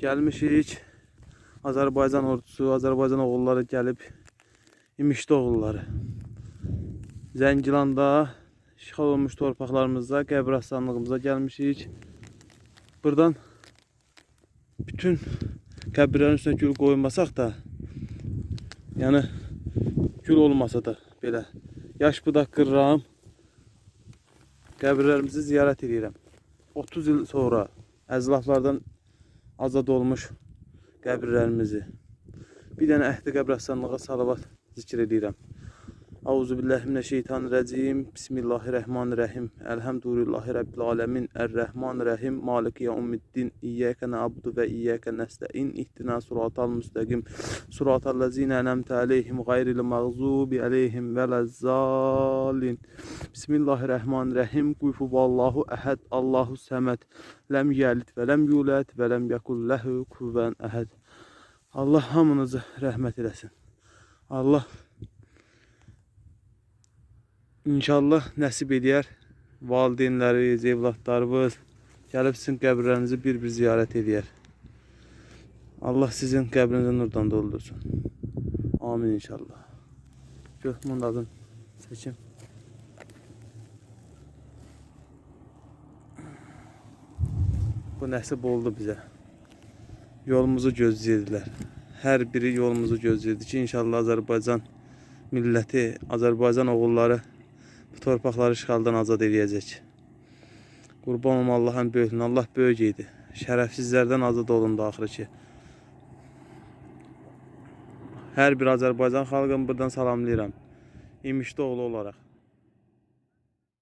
Gəlmişik. Azərbaycan ordusu, Azərbaycan oğulları gəlib İmişli oğulları. Zəngilanda işğal olmuş torpaqlarımızda, qəbirstanlığımıza gəlmişik. Buradan bütün qəbirlərin üstünə gül qoymasaq da, yəni gül olmasa da belə yaş budaq qırıram. Qəbirlərimizi ziyarət edirəm. 30 il sonra əzlaflardan azad olmuş qəbirlərimizi. Bir dənə əhdi qəbirstanlığa salavat zikr edirəm. Euzubillahimineşşeytanirracim. Bismillahirrahmanirrahim. Elhamdülillahi Rabbil alemin. Errahmanirrahim. Maliki ya ummiddin. İyyâke na'abdu ve iyyâke nesta'in. İhtina suratal müstakim. Suratal lezine enemte aleyhim. Gayril mağzubi aleyhim ve lezzalin. Bismillahirrahmanirrahim. Kuyfu vallahu ehad. Allahu semed. Lem yelit ve lem yulet ve lem yekul lehu kuvven ehad. Allah hamınızı rəhmət eləsin. Allah İnşallah nəsib edər. Valideynləriniz, evlatlarınız gəlib sizin qəbirlərinizi bir-bir ziyarət edər. Allah sizin qəbrinizi nurdan doldursun. Amin inşallah. Gör, bunun seçim. Bu nəsib oldu bizə. Yolumuzu gözləyirdilər. Hər biri yolumuzu gözləyirdi ki, inşallah Azərbaycan milləti, Azərbaycan oğulları bu torpaqları işğaldan azad edəcək. Qurban olum Allahın böyüklüyünə. Allah böyük idi. Şərəfsizlərdən azad olundu axırı ki. Hər bir Azərbaycan xalqını buradan salamlayıram. İmişli oğlu olaraq.